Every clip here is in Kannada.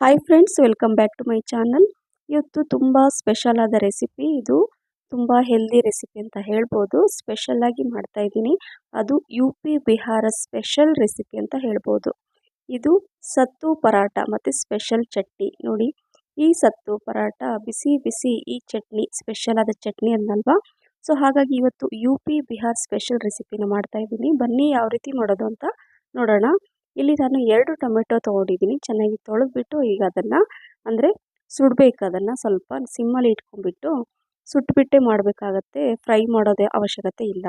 Hi friends welcome back to my channel ಇವತ್ತು ತುಂಬ ಸ್ಪೆಷಲ್ ಆದ ರೆಸಿಪಿ ಇದು. ತುಂಬ ಹೆಲ್ದಿ ರೆಸಿಪಿ ಅಂತ ಹೇಳ್ಬೋದು. ಸ್ಪೆಷಲ್ ಆಗಿ ಮಾಡ್ತಾ ಇದ್ದೀನಿ. ಅದು U P Bihar special recipe ಅಂತ ಹೇಳ್ಬೋದು. ಇದು ಸತ್ತು ಪರಾಟ ಮತ್ತು ಸ್ಪೆಷಲ್ ಚಟ್ನಿ. ನೋಡಿ, ಈ ಸತ್ತು ಪರಾಟ ಬಿಸಿ ಬಿಸಿ ಈ ಚಟ್ನಿ ಸ್ಪೆಷಲ್ ಆದ ಚಟ್ನಿ ಅಂದಲ್ವಾ ಸೊ ಹಾಗಾಗಿ ಇವತ್ತು ಯು ಪಿ ಬಿಹಾರ್ ಸ್ಪೆಷಲ್ ರೆಸಿಪಿನ ಮಾಡ್ತಾ ಇದ್ದೀನಿ. ಬನ್ನಿ ಯಾವ ರೀತಿ ಮಾಡೋದು ಅಂತ ನೋಡೋಣ. ಇಲ್ಲಿ ನಾನು ಎರಡು ಟೊಮೆಟೊ ತೊಗೊಂಡಿದ್ದೀನಿ, ಚೆನ್ನಾಗಿ ತೊಳೆದ್ಬಿಟ್ಟು ಈಗ ಅದನ್ನು ಅಂದರೆ ಸುಡಬೇಕು, ಅದನ್ನು ಸ್ವಲ್ಪ ಸಿಮ್ಮಲ್ಲಿ ಇಟ್ಕೊಂಡ್ಬಿಟ್ಟು ಸುಟ್ಬಿಟ್ಟೆ ಮಾಡಬೇಕಾಗತ್ತೆ, ಫ್ರೈ ಮಾಡೋದೇ ಅವಶ್ಯಕತೆ ಇಲ್ಲ.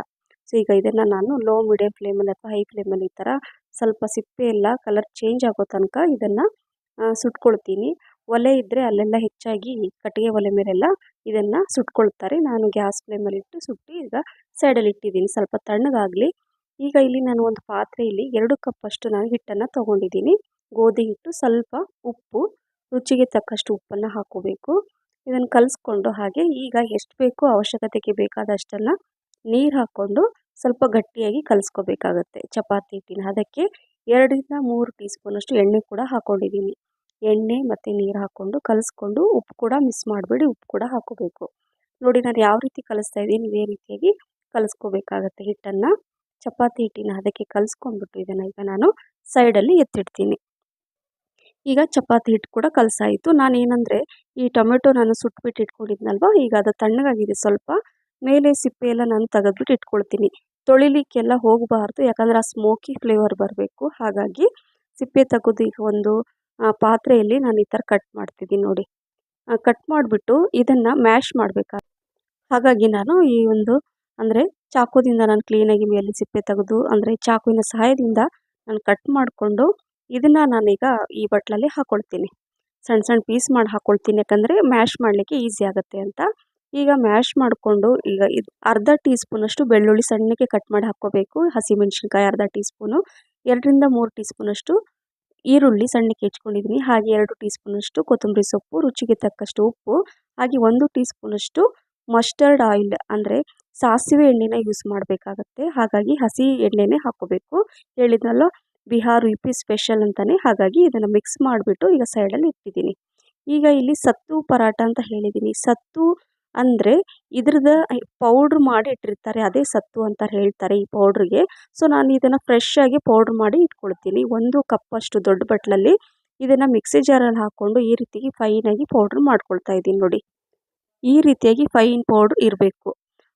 ಸೊ ಈಗ ಇದನ್ನು ನಾನು ಲೋ ಮೀಡಿಯಮ್ ಫ್ಲೇಮಲ್ಲಿ ಅಥವಾ ಹೈ ಫ್ಲೇಮಲ್ಲಿ ಈ ಥರ ಸ್ವಲ್ಪ ಸಿಪ್ಪೆ ಎಲ್ಲ ಕಲರ್ ಚೇಂಜ್ ಆಗೋ ತನಕ ಇದನ್ನು ಸುಟ್ಕೊಳ್ತೀನಿ. ಒಲೆ ಇದ್ದರೆ ಅಲ್ಲೆಲ್ಲ ಹೆಚ್ಚಾಗಿ ಕಟ್ಟಿಗೆ ಒಲೆ ಮೇಲೆಲ್ಲ ಇದನ್ನು ಸುಟ್ಕೊಳ್ತಾರೆ. ನಾನು ಗ್ಯಾಸ್ ಫ್ಲೇಮಲ್ಲಿ ಇಟ್ಟು ಸುಟ್ಟು ಈಗ ಸೈಡಲ್ಲಿ ಇಟ್ಟಿದ್ದೀನಿ. ಸ್ವಲ್ಪ ತಣ್ಣಗಾಗಲಿ ಈಗ ಇಲ್ಲಿ ನಾನು ಒಂದು ಪಾತ್ರೆಯಲ್ಲಿ ಎರಡು ಕಪ್ಪಷ್ಟು ನಾನು ಹಿಟ್ಟನ್ನು ತೊಗೊಂಡಿದ್ದೀನಿ. ಗೋಧಿ ಹಿಟ್ಟು ಸ್ವಲ್ಪ ಉಪ್ಪು, ರುಚಿಗೆ ತಕ್ಕಷ್ಟು ಉಪ್ಪನ್ನು ಹಾಕೋಬೇಕು. ಇದನ್ನು ಕಲಿಸ್ಕೊಂಡು ಹಾಗೆ ಈಗ ಎಷ್ಟು ಬೇಕೋ ಅವಶ್ಯಕತೆಗೆ ಬೇಕಾದಷ್ಟನ್ನು ನೀರು ಹಾಕ್ಕೊಂಡು ಸ್ವಲ್ಪ ಗಟ್ಟಿಯಾಗಿ ಕಲಿಸ್ಕೋಬೇಕಾಗತ್ತೆ. ಚಪಾತಿ ಹಿಟ್ಟಿನ ಅದಕ್ಕೆ ಎರಡರಿಂದ ಮೂರು ಟೀ ಸ್ಪೂನಷ್ಟು ಎಣ್ಣೆ ಕೂಡ ಹಾಕ್ಕೊಂಡಿದ್ದೀನಿ ಎಣ್ಣೆ ಮತ್ತು ನೀರು ಹಾಕ್ಕೊಂಡು ಕಲಿಸ್ಕೊಂಡು ಉಪ್ಪು ಕೂಡ ಮಿಸ್ ಮಾಡಬೇಡಿ, ಉಪ್ಪು ಕೂಡ ಹಾಕೋಬೇಕು. ನೋಡಿ ನಾನು ಯಾವ ರೀತಿ ಕಲಿಸ್ತಾ ಇದ್ದೀನಿ, ಇದೇ ರೀತಿಯಾಗಿ ಕಲಿಸ್ಕೋಬೇಕಾಗತ್ತೆ ಹಿಟ್ಟನ್ನು. ಚಪಾತಿ ಹಿಟ್ಟಿನ ಅದಕ್ಕೆ ಕಲಿಸ್ಕೊಂಡ್ಬಿಟ್ಟು ಇದನ್ನು ಈಗ ನಾನು ಸೈಡಲ್ಲಿ ಎತ್ತಿಡ್ತೀನಿ. ಈಗ ಚಪಾತಿ ಹಿಟ್ಟು ಕೂಡ ಕಲಸಾಯಿತು. ನಾನು ಏನಂದರೆ ಈ ಟೊಮೆಟೊ ನಾನು ಸುಟ್ಬಿಟ್ಟು ಇಟ್ಕೊಂಡಿದ್ನಲ್ವ, ಈಗ ಅದು ತಣ್ಣಗಾಗಿದೆ ಸ್ವಲ್ಪ, ಮೇಲೆ ಸಿಪ್ಪೆ ಎಲ್ಲ ನಾನು ತೆಗೆದ್ಬಿಟ್ಟು ಇಟ್ಕೊಳ್ತೀನಿ. ತೊಳಿಲಿಕ್ಕೆಲ್ಲ ಹೋಗಬಾರ್ದು, ಯಾಕಂದರೆ ಆ ಸ್ಮೋಕಿ ಫ್ಲೇವರ್ ಬರಬೇಕು. ಹಾಗಾಗಿ ಸಿಪ್ಪೆ ತೆಗೆದು ಈಗ ಒಂದು ಪಾತ್ರೆಯಲ್ಲಿ ನಾನು ಈ ಥರ ಕಟ್ ಮಾಡ್ತಿದ್ದೀನಿ ನೋಡಿ. ಕಟ್ ಮಾಡಿಬಿಟ್ಟು ಇದನ್ನು ಮ್ಯಾಶ್ ಮಾಡಬೇಕಾಗುತ್ತೆ ಹಾಗಾಗಿ ನಾನು ಈ ಒಂದು, ಅಂದರೆ ಚಾಕುದಿಂದ ನಾನು ಕ್ಲೀನಾಗಿ ಮೇಲೆ ಸಿಪ್ಪೆ ತೆಗೆದು, ಅಂದರೆ ಚಾಕುವಿನ ಸಹಾಯದಿಂದ ನಾನು ಕಟ್ ಮಾಡಿಕೊಂಡು ಇದನ್ನು ನಾನೀಗ ಈ ಬಟ್ಲಲ್ಲಿ ಹಾಕ್ಕೊಳ್ತೀನಿ ಸಣ್ಣ ಸಣ್ಣ ಪೀಸ್ ಮಾಡಿ ಹಾಕ್ಕೊಳ್ತೀನಿ ಯಾಕಂದರೆ ಮ್ಯಾಶ್ ಮಾಡಲಿಕ್ಕೆ ಈಸಿ ಆಗುತ್ತೆ ಅಂತ. ಈಗ ಮ್ಯಾಶ್ ಮಾಡಿಕೊಂಡು ಈಗ ಇದು ಅರ್ಧ ಟೀ ಸ್ಪೂನಷ್ಟು ಬೆಳ್ಳುಳ್ಳಿ ಸಣ್ಣಕ್ಕೆ ಕಟ್ ಮಾಡಿ ಹಾಕ್ಕೋಬೇಕು. ಹಸಿಮೆಣ್ಸಿನ್ಕಾಯಿ ಅರ್ಧ ಟೀ ಸ್ಪೂನು ಎರಡರಿಂದ ಮೂರು ಟೀ ಸ್ಪೂನಷ್ಟು ಈರುಳ್ಳಿ ಸಣ್ಣಕ್ಕೆ ಹೆಚ್ಕೊಂಡಿದ್ದೀನಿ ಹಾಗೆ ಎರಡು ಟೀ ಸ್ಪೂನಷ್ಟು ಕೊತ್ತಂಬರಿ ಸೊಪ್ಪು, ರುಚಿಗೆ ತಕ್ಕಷ್ಟು ಉಪ್ಪು, ಹಾಗೆ ಒಂದು ಟೀ ಸ್ಪೂನಷ್ಟು ಮಸ್ಟರ್ಡ್ ಆಯಿಲ್ ಅಂದರೆ ಸಾಸಿವೆ ಎಣ್ಣೆನ ಯೂಸ್ ಮಾಡಬೇಕಾಗತ್ತೆ. ಹಾಗಾಗಿ ಹಸಿ ಎಣ್ಣೆನೇ ಹಾಕೋಬೇಕು ಹೇಳಿದ್ನಲ್ಲ, ಬಿಹಾರ್ ಯು ಪಿ ಸ್ಪೆಷಲ್ ಅಂತಲೇ ಹಾಗಾಗಿ ಇದನ್ನು ಮಿಕ್ಸ್ ಮಾಡಿಬಿಟ್ಟು ಈಗ ಸೈಡಲ್ಲಿ ಇಟ್ಟಿದ್ದೀನಿ. ಈಗ ಇಲ್ಲಿ ಸತ್ತು ಪರಾಟ ಅಂತ ಹೇಳಿದ್ದೀನಿ ಸತ್ತು ಅಂದರೆ ಇದ್ರದ್ದು ಪೌಡ್ರ್ ಮಾಡಿ ಇಟ್ಟಿರ್ತಾರೆ. ಅದೇ ಸತ್ತು ಅಂತ ಹೇಳ್ತಾರೆ ಈ ಪೌಡ್ರಿಗೆ ಸೊ ನಾನು ಇದನ್ನು ಫ್ರೆಶ್ ಆಗಿ ಪೌಡ್ರ್ ಮಾಡಿ ಇಟ್ಕೊಳ್ತೀನಿ. ಒಂದು ಕಪ್ಪಷ್ಟು ದೊಡ್ಡ ಬಟ್ಲಲ್ಲಿ ಇದನ್ನು ಮಿಕ್ಸಿ ಜಾರಲ್ಲಿ ಹಾಕ್ಕೊಂಡು ಈ ರೀತಿಯಾಗಿ ಫೈನಾಗಿ ಪೌಡ್ರ್ ಮಾಡ್ಕೊಳ್ತಾ ಇದ್ದೀನಿ ನೋಡಿ. ಈ ರೀತಿಯಾಗಿ ಫೈನ್ ಪೌಡ್ರ್ ಇರಬೇಕು.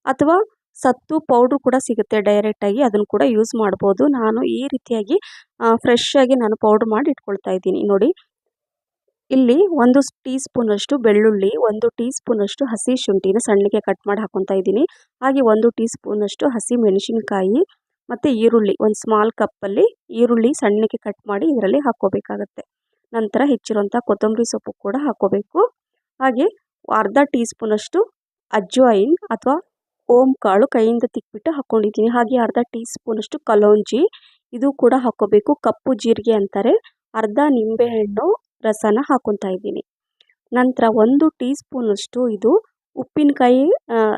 ಅಥವಾ ಸತ್ತು ಪೌಡ್ರು ಕೂಡ ಸಿಗುತ್ತೆ ಡೈರೆಕ್ಟಾಗಿ ಅದನ್ನು ಕೂಡ ಯೂಸ್ ಮಾಡ್ಬೋದು. ನಾನು ಈ ರೀತಿಯಾಗಿ ಫ್ರೆಶ್ ಆಗಿ ನಾನು ಪೌಡ್ರ್ ಮಾಡಿ ಇಟ್ಕೊಳ್ತಾ ಇದ್ದೀನಿ. ನೋಡಿ, ಇಲ್ಲಿ ಒಂದು ಟೀ ಸ್ಪೂನಷ್ಟು ಬೆಳ್ಳುಳ್ಳಿ, ಒಂದು ಟೀ ಸ್ಪೂನಷ್ಟು ಹಸಿ ಶುಂಠಿನ ಸಣ್ಣಗೆ ಕಟ್ ಮಾಡಿ ಹಾಕೊತಾ ಇದ್ದೀನಿ. ಹಾಗೆ ಒಂದು ಟೀ ಸ್ಪೂನಷ್ಟು ಹಸಿ ಮೆಣಸಿನಕಾಯಿ ಮತ್ತು ಈರುಳ್ಳಿ, ಒಂದು ಸ್ಮಾಲ್ ಕಪ್ಪಲ್ಲಿ ಈರುಳ್ಳಿ ಸಣ್ಣಗೆ ಕಟ್ ಮಾಡಿ ಇದರಲ್ಲಿ ಹಾಕ್ಕೋಬೇಕಾಗತ್ತೆ. ನಂತರ ಹೆಚ್ಚಿರುವಂಥ ಕೊತ್ತಂಬರಿ ಸೊಪ್ಪು ಕೂಡ ಹಾಕ್ಕೋಬೇಕು. ಹಾಗೆ ಅರ್ಧ ಟೀ ಸ್ಪೂನಷ್ಟು ಅಜ್ವಾಯಿನ್ ಅಥವಾ ಓಂ ಕಾಳು ಕೈಯಿಂದ ತಿಕ್ಬಿಟ್ಟು ಹಾಕ್ಕೊಂಡಿದ್ದೀನಿ ಹಾಗೆ ಅರ್ಧ ಟೀ ಸ್ಪೂನಷ್ಟು ಕಲೋಂಜಿ, ಇದು ಕೂಡ ಹಾಕ್ಕೋಬೇಕು. ಕಪ್ಪು ಜೀರಿಗೆ ಅಂತಾರೆ, ಅರ್ಧ ನಿಂಬೆಹಣ್ಣು ರಸನ ಹಾಕ್ಕೊತಾ ಇದ್ದೀನಿ. ನಂತರ ಒಂದು ಟೀ ಸ್ಪೂನಷ್ಟು ಇದು ಉಪ್ಪಿನಕಾಯಿ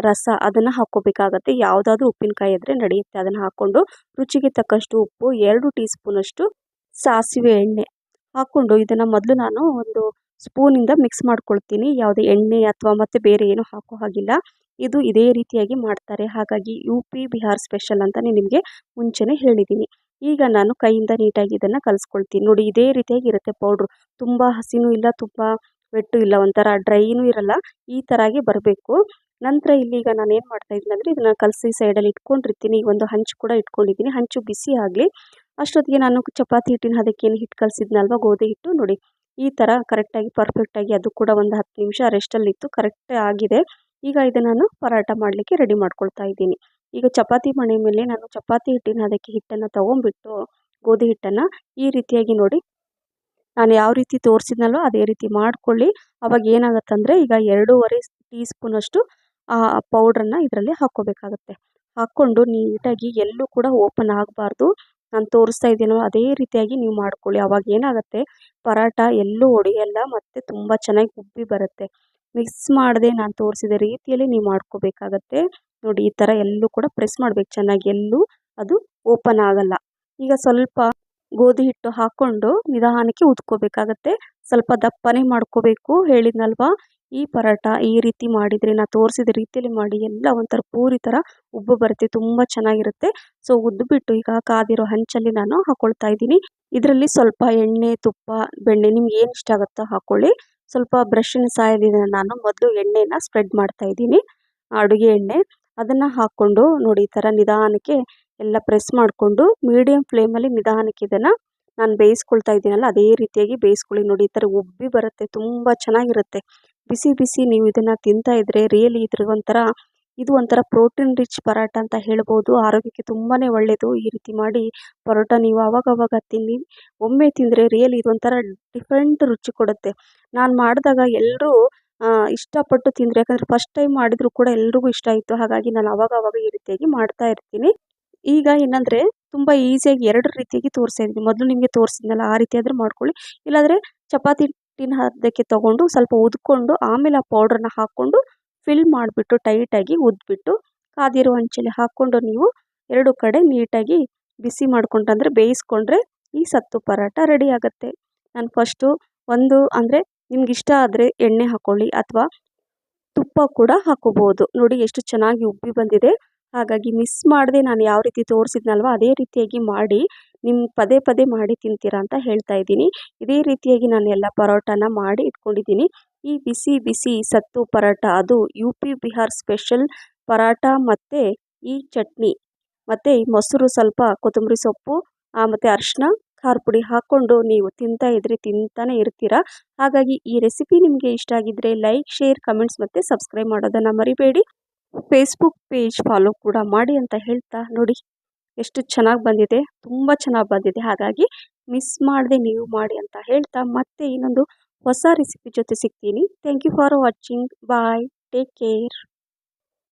ರಸ ಅದನ್ನು ಹಾಕ್ಕೋಬೇಕಾಗತ್ತೆ. ಯಾವುದಾದ್ರೂ ಉಪ್ಪಿನಕಾಯಿ ಇದ್ದರೆ ನಡೆಯುತ್ತೆ ಅದನ್ನು ಹಾಕ್ಕೊಂಡು. ರುಚಿಗೆ ತಕ್ಕಷ್ಟು ಉಪ್ಪು, ಎರಡು ಟೀ ಸ್ಪೂನಷ್ಟು ಸಾಸಿವೆ ಎಣ್ಣೆ ಹಾಕ್ಕೊಂಡು ಇದನ್ನು ಮೊದಲು ನಾನು ಒಂದು ಸ್ಪೂನಿಂದ ಮಿಕ್ಸ್ ಮಾಡ್ಕೊಳ್ತೀನಿ. ಯಾವುದೇ ಎಣ್ಣೆ ಅಥವಾ ಮತ್ತು ಬೇರೆ ಏನು ಹಾಕೋ ಹಾಗಿಲ್ಲ. ಇದು ಇದೇ ರೀತಿಯಾಗಿ ಮಾಡ್ತಾರೆ. ಹಾಗಾಗಿ ಯು ಪಿ ಬಿಹಾರ್ ಸ್ಪೆಷಲ್ ಅಂತಲೇ ನಿಮಗೆ ಮುಂಚೆನೇ ಹೇಳಿದ್ದೀನಿ ಈಗ ನಾನು ಕೈಯಿಂದ ನೀಟಾಗಿ ಇದನ್ನು ಕಲಿಸ್ಕೊಳ್ತೀನಿ. ನೋಡಿ, ಇದೇ ರೀತಿಯಾಗಿ ಇರುತ್ತೆ ಪೌಡ್ರು ತುಂಬ ಹಸಿನೂ ಇಲ್ಲ, ತುಂಬ ವೆಟ್ಟು ಇಲ್ಲ, ಒಂಥರ ಡ್ರೈನೂ ಇರಲ್ಲ. ಈ ಥರಾಗೆ ಬರಬೇಕು. ನಂತರ ಇಲ್ಲಿಗ ನಾನು ಏನು ಮಾಡ್ತಾಯಿದ್ದೀನಿ ಅಂದರೆ ಇದನ್ನು ಕಲಸಿ ಸೈಡಲ್ಲಿ ಇಟ್ಕೊಂಡಿರ್ತೀನಿ. ಒಂದು ಹಂಚು ಕೂಡ ಇಟ್ಕೊಂಡಿದ್ದೀನಿ. ಹಂಚು ಬಿಸಿ ಆಗಲಿ. ಅಷ್ಟೊತ್ತಿಗೆ ನಾನು ಚಪಾತಿ ಹಿಟ್ಟಿನ ಅದಕ್ಕೇನು ಹಿಟ್ಟು ಕಲಸಿದ್ನಲ್ವ? ಗೋಧಿ ಹಿಟ್ಟು. ನೋಡಿ, ಈ ಥರ ಕರೆಕ್ಟಾಗಿ ಪರ್ಫೆಕ್ಟಾಗಿ ಅದು ಕೂಡ ಒಂದು ಹತ್ತು ನಿಮಿಷ ರೆಸ್ಟಲ್ಲಿತ್ತು ಕರೆಕ್ಟ್ ಆಗಿದೆ. ಈಗ ಇದು ನಾನು ಪರಾಟ ಮಾಡಲಿಕ್ಕೆ ರೆಡಿ ಮಾಡ್ಕೊಳ್ತಾ ಇದ್ದೀನಿ. ಈಗ ಚಪಾತಿ ಮಣೆ ಮೇಲೆ ನಾನು ಚಪಾತಿ ಹಿಟ್ಟಿನ ಅದಕ್ಕೆ ಹಿಟ್ಟನ್ನು ತೊಗೊಂಬಿಟ್ಟು ಗೋಧಿ ಹಿಟ್ಟನ್ನು ಈ ರೀತಿಯಾಗಿ ನೋಡಿ. ನಾನು ಯಾವ ರೀತಿ ತೋರಿಸಿದ್ನಲ್ಲೋ ಅದೇ ರೀತಿ ಮಾಡ್ಕೊಳ್ಳಿ. ಅವಾಗ ಏನಾಗುತ್ತಂದರೆ ಈಗ ಎರಡೂವರೆ ಟೀ ಸ್ಪೂನಷ್ಟು ಆ, ಪೌಡ್ರನ್ನು ಇದರಲ್ಲಿ ಹಾಕ್ಕೋಬೇಕಾಗತ್ತೆ. ಹಾಕ್ಕೊಂಡು ನೀಟಾಗಿ ಎಲ್ಲೂ ಕೂಡ ಓಪನ್ ಆಗಬಾರ್ದು. ನಾನು ತೋರಿಸ್ತಾ ಇದ್ದೀನೋ ಅದೇ ರೀತಿಯಾಗಿ ನೀವು ಮಾಡ್ಕೊಳ್ಳಿ. ಅವಾಗ ಏನಾಗುತ್ತೆ ಪರಾಟ ಎಲ್ಲೂ ಒಡೆಯಲ್ಲ, ಮತ್ತು ತುಂಬ ಚೆನ್ನಾಗಿ ಉಬ್ಬಿ ಬರುತ್ತೆ. ಮಿಕ್ಸ್ ಮಾಡದೆ ನಾನು ತೋರಿಸಿದ ರೀತಿಯಲ್ಲಿ ನೀವು ಮಾಡ್ಕೋಬೇಕಾಗತ್ತೆ. ನೋಡಿ, ಈ ಥರ ಎಲ್ಲೂ ಕೂಡ ಪ್ರೆಸ್ ಮಾಡಬೇಕು. ಚೆನ್ನಾಗಿ ಎಲ್ಲೂ ಅದು ಓಪನ್ ಆಗಲ್ಲ. ಈಗ ಸ್ವಲ್ಪ ಗೋಧಿ ಹಿಟ್ಟು ಹಾಕ್ಕೊಂಡು ನಿಧಾನಕ್ಕೆ ಉದ್ಕೋಬೇಕಾಗತ್ತೆ. ಸ್ವಲ್ಪ ದಪ್ಪನೇ ಮಾಡ್ಕೋಬೇಕು. ಹೇಳಿದ್ನಲ್ವಾ? ಈ ಪರೋಟ ಈ ರೀತಿ ಮಾಡಿದರೆ, ನಾ ತೋರಿಸಿದ ರೀತಿಯಲ್ಲಿ ಮಾಡಿ, ಎಲ್ಲ ಒಂಥರ ಪೂರಿ ಥರ ಉಬ್ಬು ಬರುತ್ತೆ. ತುಂಬ ಚೆನ್ನಾಗಿರುತ್ತೆ. ಸೊ ಉದ್ದುಬಿಟ್ಟು ಈಗ ಕಾದಿರೋ ಹಂಚಲ್ಲಿ ನಾನು ಹಾಕ್ಕೊಳ್ತಾ ಇದ್ದೀನಿ. ಇದರಲ್ಲಿ ಸ್ವಲ್ಪ ಎಣ್ಣೆ, ತುಪ್ಪ, ಬೆಣ್ಣೆ ನಿಮ್ಗೆ ಏನು ಇಷ್ಟ ಆಗುತ್ತೋ ಹಾಕ್ಕೊಳ್ಳಿ ಸ್ವಲ್ಪ ಬ್ರಷಿನ ಸಹಾಯದಿಂದ ನಾನು ಮೊದಲು ಎಣ್ಣೆನ ಸ್ಪ್ರೆಡ್ ಮಾಡ್ತಾ ಇದ್ದೀನಿ ಅಡುಗೆ ಎಣ್ಣೆ. ಅದನ್ನು ಹಾಕ್ಕೊಂಡು ನೋಡಿ ಈ ಥರ ನಿಧಾನಕ್ಕೆ ಎಲ್ಲ ಪ್ರೆಸ್ ಮಾಡಿಕೊಂಡು ಮೀಡಿಯಮ್ ಫ್ಲೇಮಲ್ಲಿ ನಿಧಾನಕ್ಕೆ ಇದನ್ನು ನಾನು ಬೇಯಿಸ್ಕೊಳ್ತಾ ಇದ್ದೀನಲ್ಲ, ಅದೇ ರೀತಿಯಾಗಿ ಬೇಯಿಸ್ಕೊಳ್ಳಿ. ನೋಡಿ ಈ ಥರ ಉಬ್ಬಿ ಬರುತ್ತೆ, ತುಂಬ ಚೆನ್ನಾಗಿರುತ್ತೆ. ಬಿಸಿ ಬಿಸಿ ನೀವು ಇದನ್ನು ತಿಂತಾ ಇದ್ದರೆ ರಿಯಲಿ ಇದ್ರ ಒಂಥರ ಇದು ಒಂಥರ ಪ್ರೋಟೀನ್ ರಿಚ್ ಪರೋಟ ಅಂತ ಹೇಳ್ಬೋದು. ಆರೋಗ್ಯಕ್ಕೆ ತುಂಬಾ ಒಳ್ಳೆಯದು ಈ ರೀತಿ ಮಾಡಿ ಪರೋಟ ನೀವು ಅವಾಗವಾಗ ತಿನ್ನಿ. ಒಮ್ಮೆ ತಿಂದರೆ ರಿಯಲಿ ಇದೊಂಥರ ಡಿಫ್ರೆಂಟ್ ರುಚಿ ಕೊಡುತ್ತೆ. ನಾನು ಮಾಡಿದಾಗ ಎಲ್ಲರೂ ಇಷ್ಟಪಟ್ಟು ತಿಂದರು, ಯಾಕಂದರೆ ಫಸ್ಟ್ ಟೈಮ್ ಮಾಡಿದರೂ ಕೂಡ ಎಲ್ರಿಗೂ ಇಷ್ಟ ಆಯಿತು. ಹಾಗಾಗಿ ನಾನು ಅವಾಗವಾಗ ಈ ರೀತಿಯಾಗಿ ಮಾಡ್ತಾ ಇರ್ತೀನಿ. ಈಗ ಏನಂದರೆ ತುಂಬ ಈಸಿಯಾಗಿ ಎರಡು ರೀತಿಯಾಗಿ ತೋರಿಸ್ತಾ ಇದ್ದೀನಿ. ಮೊದಲು ನಿಮಗೆ ತೋರಿಸಿದ್ನಲ್ಲ, ಆ ರೀತಿ ಆದರೂ ಮಾಡ್ಕೊಳ್ಳಿ. ಇಲ್ಲಾಂದರೆ ಚಪಾತಿ ಹಿಟ್ಟಿನ ಹದಕ್ಕೆ ತೊಗೊಂಡು ಸ್ವಲ್ಪ ಉದ್ಕೊಂಡು ಆಮೇಲೆ ಆ ಪೌಡ್ರನ್ನ ಹಾಕ್ಕೊಂಡು ಫಿಲ್ ಮಾಡಿಬಿಟ್ಟು ಟೈಟಾಗಿ ಉದ್ಬಿಟ್ಟು ಕಾದಿರೋ ಹಂಚಲ್ಲಿ ಹಾಕ್ಕೊಂಡು ನೀವು ಎರಡು ಕಡೆ ನೀಟಾಗಿ ಬಿಸಿ ಮಾಡ್ಕೊಂಡ್ರೆ ಬೇಯಿಸ್ಕೊಂಡ್ರೆ ಈ ಸತ್ತು ಪರಾಟ ರೆಡಿ ಆಗುತ್ತೆ. ನಾನು ಫಸ್ಟು ಒಂದು ಅಂದರೆ ನಿಮ್ಗೆ ಇಷ್ಟ ಆದರೆ ಎಣ್ಣೆ ಹಾಕ್ಕೊಳ್ಳಿ ಅಥವಾ ತುಪ್ಪ ಕೂಡ ಹಾಕೋಬೋದು ನೋಡಿ ಎಷ್ಟು ಚೆನ್ನಾಗಿ ಉಬ್ಬಿ ಬಂದಿದೆ. ಹಾಗಾಗಿ ಮಿಸ್ ಮಾಡದೆ ನಾನು ಯಾವ ರೀತಿ ತೋರಿಸಿದ್ನಲ್ವ ಅದೇ ರೀತಿಯಾಗಿ ಮಾಡಿ ನಿಮ್ಮ ಪದೇ ಪದೇ ಮಾಡಿ ತಿಂತೀರಾ ಅಂತ ಹೇಳ್ತಾ ಇದ್ದೀನಿ. ಇದೇ ರೀತಿಯಾಗಿ ನಾನು ಎಲ್ಲ ಪರೋಟಾನ ಮಾಡಿ ಇಟ್ಕೊಂಡಿದ್ದೀನಿ. ಈ ಬಿಸಿ ಬಿಸಿ ಸತ್ತು ಪರೋಟ ಅದು U P Bihar special paratha ಮತ್ತು ಈ ಚಟ್ನಿ. ಮತ್ತು ಮೊಸರು ಸ್ವಲ್ಪ ಕೊತ್ತಂಬರಿ ಸೊಪ್ಪು ಮತ್ತು ಅರಿಶಿನ ಖಾರ ಪುಡಿ ಹಾಕ್ಕೊಂಡು ನೀವು ತಿಂತಾ ಇದ್ರೆ ತಿಂತಾನೆ ಇರ್ತೀರ. ಹಾಗಾಗಿ ಈ ರೆಸಿಪಿ ನಿಮಗೆ ಇಷ್ಟ ಆಗಿದ್ದರೆ ಲೈಕ್, ಶೇರ್, ಕಮೆಂಟ್ಸ್ ಮತ್ತು ಸಬ್ಸ್ಕ್ರೈಬ್ ಮಾಡೋದನ್ನು ಮರಿಬೇಡಿ. ಫೇಸ್ಬುಕ್ ಪೇಜ್ ಫಾಲೋ ಕೂಡ ಮಾಡಿ ಅಂತ ಹೇಳ್ತಾ ನೋಡಿ. ಎಷ್ಟು ಚೆನ್ನಾಗಿ ಬಂದಿದೆ. ತುಂಬ ಚೆನ್ನಾಗಿ ಬಂದಿದೆ. ಹಾಗಾಗಿ ಮಿಸ್ ಮಾಡದೆ ನೀವು ಮಾಡಿ ಅಂತ ಹೇಳ್ತಾ ಮತ್ತೆ ಇನ್ನೊಂದು ಹೊಸ ರೆಸಿಪಿ ಜೊತೆ ಸಿಗ್ತೀನಿ. Thank you for watching bye take care